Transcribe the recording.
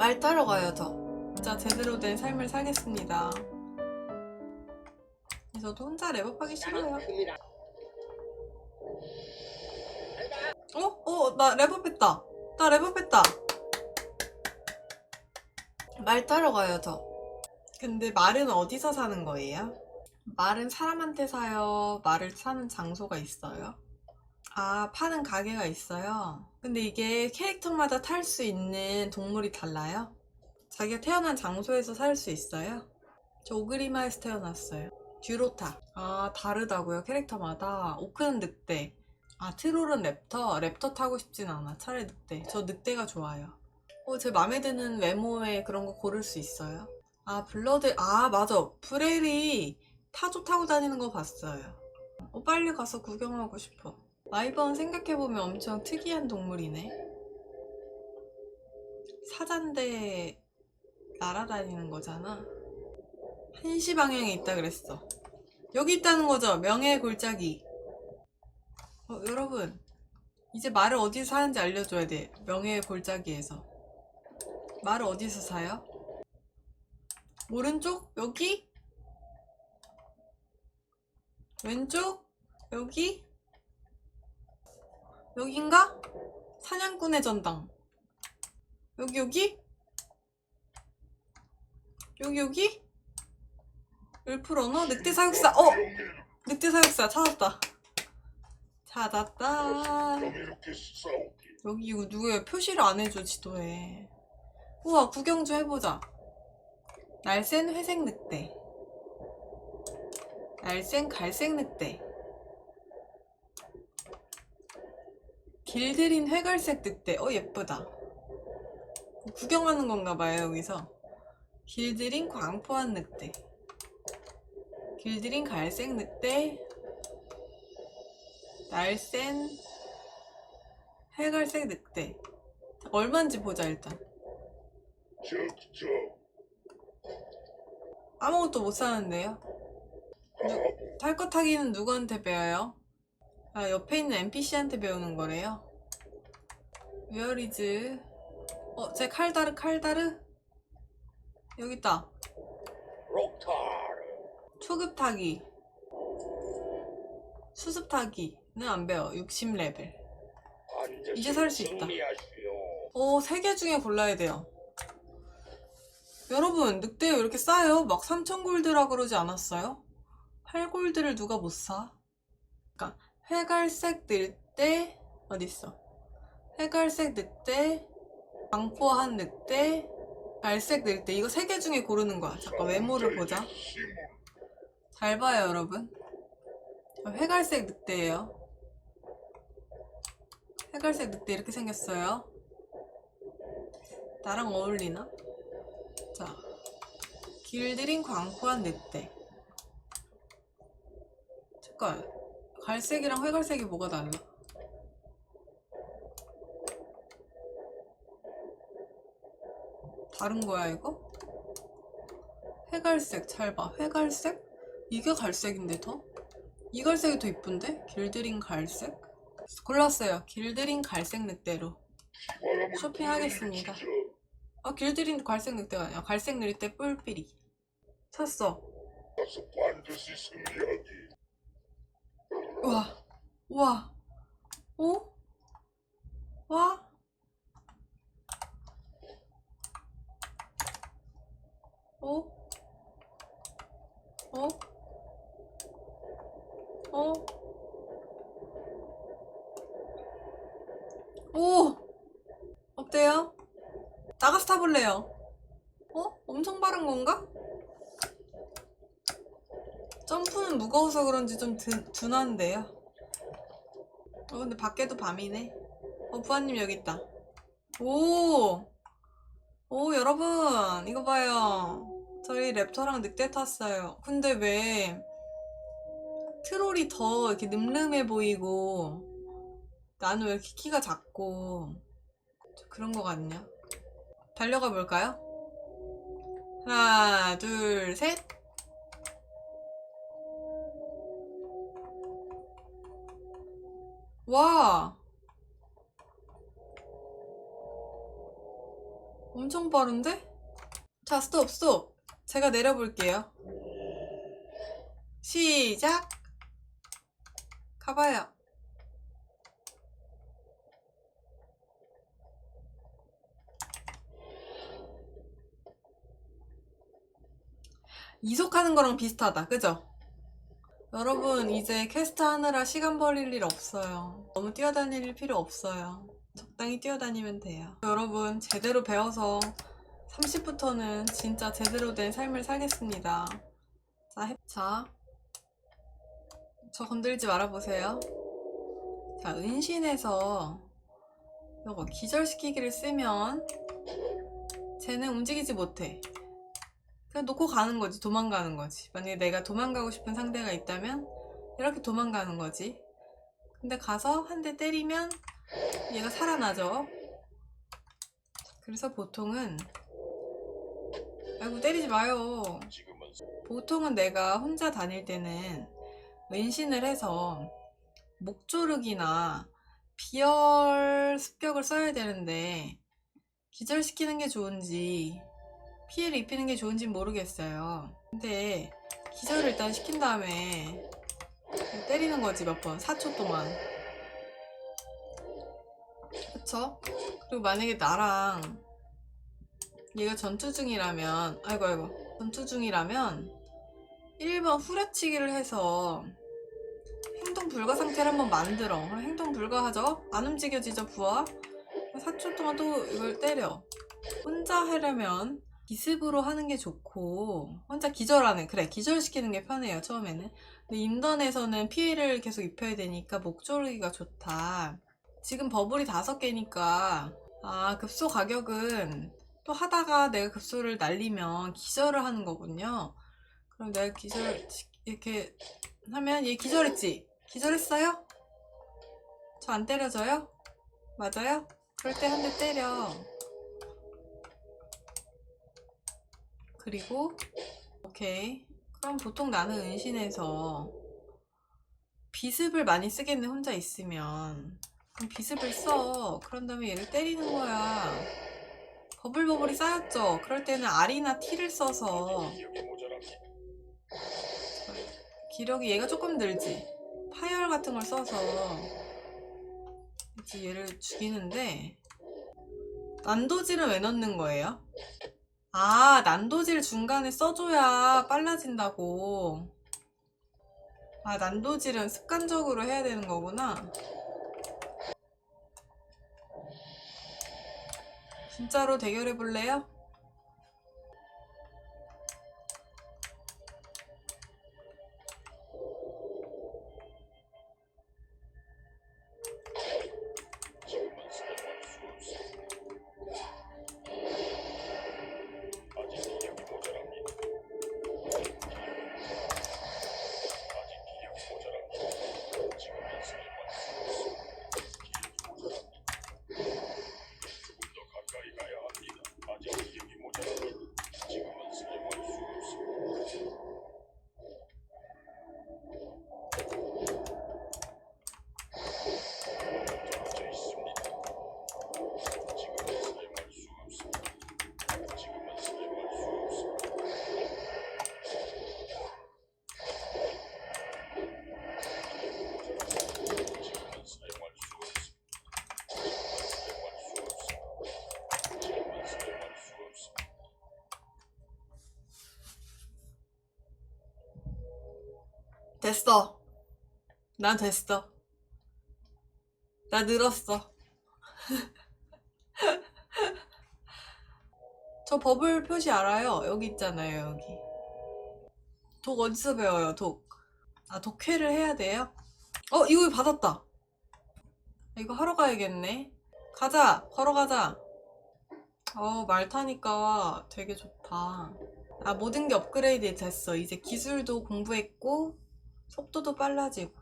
말 따라가요 저 진짜 제대로 된 삶을 살겠습니다 저도 혼자 랩업하기 싫어요 어? 어? 나 랩업했다 나 랩업했다 말 따라가요 저 근데 말은 어디서 사는 거예요? 말은 사람한테 사요? 말을 사는 장소가 있어요? 아, 파는 가게가 있어요? 근데 이게 캐릭터마다 탈 수 있는 동물이 달라요? 자기가 태어난 장소에서 살 수 있어요? 저 오그리마에서 태어났어요. 듀로타. 아, 다르다고요? 캐릭터마다. 오크는 늑대. 아, 트롤은 랩터? 랩터 타고 싶진 않아. 차라리 늑대. 저 늑대가 좋아요. 어, 제 맘에 드는 외모에 그런 거 고를 수 있어요? 아, 블러드, 아, 맞아. 브렐이 타조 타고 다니는 거 봤어요. 어, 빨리 가서 구경하고 싶어. 마이번 생각해보면 엄청 특이한 동물이네. 사자인데 날아다니는 거잖아. 한시 방향에 있다 그랬어. 여기 있다는 거죠. 명예의 골짜기. 어, 여러분. 이제 말을 어디서 사는지 알려줘야 돼. 명예의 골짜기에서. 말을 어디서 사요? 오른쪽? 여기? 왼쪽? 여기? 여긴가? 사냥꾼의 전당. 여기, 여기? 여기, 여기? 울프러너? 늑대 사육사. 어! 늑대 사육사 찾았다. 찾았다. 여기 이거 누구야? 표시를 안 해줘, 지도에. 우와, 구경 좀 해보자. 날쌘 회색 늑대. 날쌘 갈색 늑대. 길들인 회갈색 늑대. 어, 예쁘다. 구경하는 건가 봐요, 여기서. 길들인 광포한 늑대. 길들인 갈색 늑대. 날쌘 회갈색 늑대. 얼마인지 보자, 일단. 아무것도 못 사는데요? 바보 탈거 타기는 누구한테 배워요? 아, 옆에 있는 NPC한테 배우는 거래요? 웨어리즈 어, 제 칼다르 칼다르? 여기 있다. 초급 타기. 수습 타기는 안 배워. 60레벨. 반드시 이제 살 수 있다. 승리하시오 오, 세 개 중에 골라야 돼요. 여러분, 늑대 왜 이렇게 싸요? 막 3,000골드라 그러지 않았어요? 8골드를 누가 못 사? 그니까, 회갈색 늑대, 어딨어? 회갈색 늑대, 광포한 늑대, 갈색 늑대. 이거 세 개 중에 고르는 거야. 잠깐, 외모를 보자. 잘 봐요, 여러분. 회갈색 늑대예요. 회갈색 늑대 이렇게 생겼어요. 나랑 어울리나? 자, 길들인 광포한 늑대. 잠깐, 갈색이랑 회갈색이 뭐가 달라? 다른 거야, 이거? 회갈색, 잘 봐. 회갈색? 이게 갈색인데 더? 이 갈색이 더 이쁜데? 길들인 갈색? 골랐어요. 길들인 갈색 늑대로. 쇼핑하겠습니다. 아, 길들인 갈색 늑대가 아니야. 갈색 늑대 뿔삐리. 샀어. 가서 반드시 승리하기 우 와. 우와. 오? 와? 오? 어? 어? 오! 어때요? 나가서 타볼래요. 어? 엄청 빠른 건가? 점프는 무거워서 그런지 좀 드, 둔한데요. 어, 근데 밖에도 밤이네. 어, 부하님 여기 있다. 오! 오, 여러분, 이거 봐요. 저희 랩터랑 늑대 탔어요. 근데 왜 트롤이 더 이렇게 늠름해 보이고 나는 왜 이렇게 키가 작고 그런 거 같냐? 달려가 볼까요? 하나, 둘, 셋. 와. 엄청 빠른데? 자, 스톱, 스톱. 제가 내려볼게요. 시작! 가봐요. 이속하는 거랑 비슷하다, 그죠? 여러분, 이제 퀘스트 하느라 시간 버릴 일 없어요. 너무 뛰어다닐 필요 없어요. 적당히 뛰어다니면 돼요. 여러분, 제대로 배워서 30부터는 진짜 제대로 된 삶을 살겠습니다. 자, 해- 자. 저 건들지 말아보세요. 자, 은신해서 이거 기절시키기를 쓰면 쟤는 움직이지 못해. 그냥 놓고 가는 거지. 도망가는 거지. 만약에 내가 도망가고 싶은 상대가 있다면 이렇게 도망가는 거지. 근데 가서 한 대 때리면 얘가 살아나죠. 그래서 보통은 아이고 때리지 마요. 보통은 내가 혼자 다닐 때는 왼신을 해서 목조르기나 비열 습격을 써야 되는데 기절시키는 게 좋은지 피해를 입히는 게 좋은지 모르겠어요. 근데 기절을 일단 시킨 다음에 때리는 거지 몇 번, 4초 동안. 그쵸? 그리고 만약에 나랑 얘가 전투 중이라면, 아이고, 아이고, 전투 중이라면 1번 후려치기를 해서 행동 불가 상태를 한번 만들어. 그럼 행동 불가하죠? 안 움직여지죠, 부하? 4초 동안 또 이걸 때려. 혼자 하려면 기습으로 하는 게 좋고, 혼자 기절하는, 그래, 기절시키는 게 편해요, 처음에는. 근데 인던에서는 피해를 계속 입혀야 되니까 목 조르기가 좋다. 지금 버블이 다섯 개니까, 아, 급소 가격은 또 하다가 내가 급소를 날리면 기절을 하는 거군요. 그럼 내가 기절, 이렇게 하면 얘 기절했지? 기절했어요? 저 안 때려져요? 맞아요? 그럴 때 한 대 때려. 그리고, 오케이. 그럼 보통 나는 은신해서 비습을 많이 쓰겠네, 혼자 있으면. 그럼 비습을 써. 그런 다음에 얘를 때리는 거야. 버블버블이 쌓였죠? 그럴 때는 R이나 T를 써서. 기력이 얘가 조금 늘지. 파열 같은 걸 써서 이제 얘를 죽이는데 난도질은 왜 넣는 거예요? 아, 난도질 중간에 써줘야 빨라진다고. 아, 난도질은 습관적으로 해야 되는 거구나. 진짜로 대결해 볼래요? 됐어. 난 됐어. 나 늘었어. 저 버블 표시 알아요. 여기 있잖아요, 여기. 독 어디서 배워요, 독? 아, 독회를 해야 돼요? 어, 이거 받았다. 이거 하러 가야겠네. 가자, 걸어가자. 어, 말 타니까 되게 좋다. 아, 모든 게 업그레이드 됐어. 이제 기술도 공부했고, 속도도 빨라지고.